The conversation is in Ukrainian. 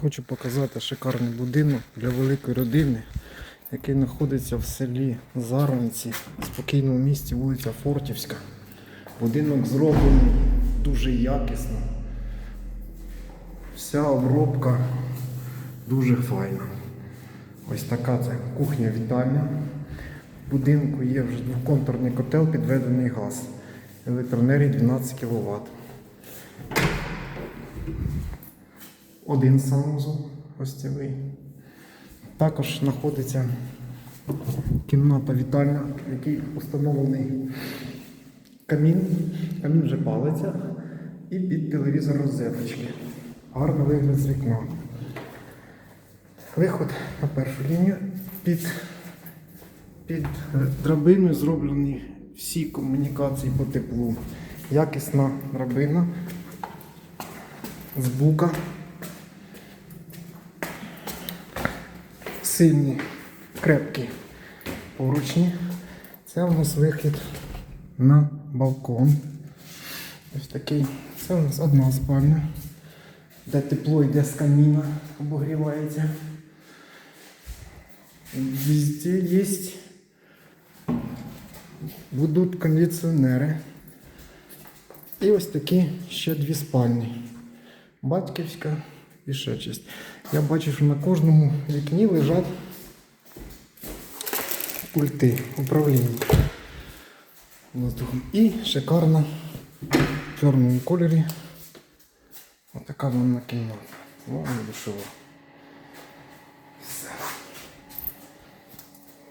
Хочу показати шикарний будинок для великої родини, який знаходиться в селі Зарванці, спокійному місті, вулиця Фортівська. Будинок зроблений дуже якісно. Вся обробка дуже файна. Ось така це кухня вітальня. В будинку є вже двоконтурний котел, підведений газ. Електроенергії 12 кВт. Один санузел гостєвий. Також знаходиться кімната вітальня, в якій встановлений камін. Камін вже палиться. І під телевізор розеточки. Гарний вигляд з вікна. Виход на першу лінію. Під, під драбиною зроблені всі комунікації по теплу. Якісна драбина з бука. Сильні, крепкі поручні. Це у нас вихід на балкон. Ось такий. Це у нас одна спальня, де тепло йде з каміна, обогрівається. Везде есть будуть кондиціонери. І ось такі ще дві спальні. Батьківська і ще честь. Я бачу, що на кожному вікні лежать пульти управління воздухом. І шикарна в чорному кольорі. Отака вона кімната. Вона душова. Все.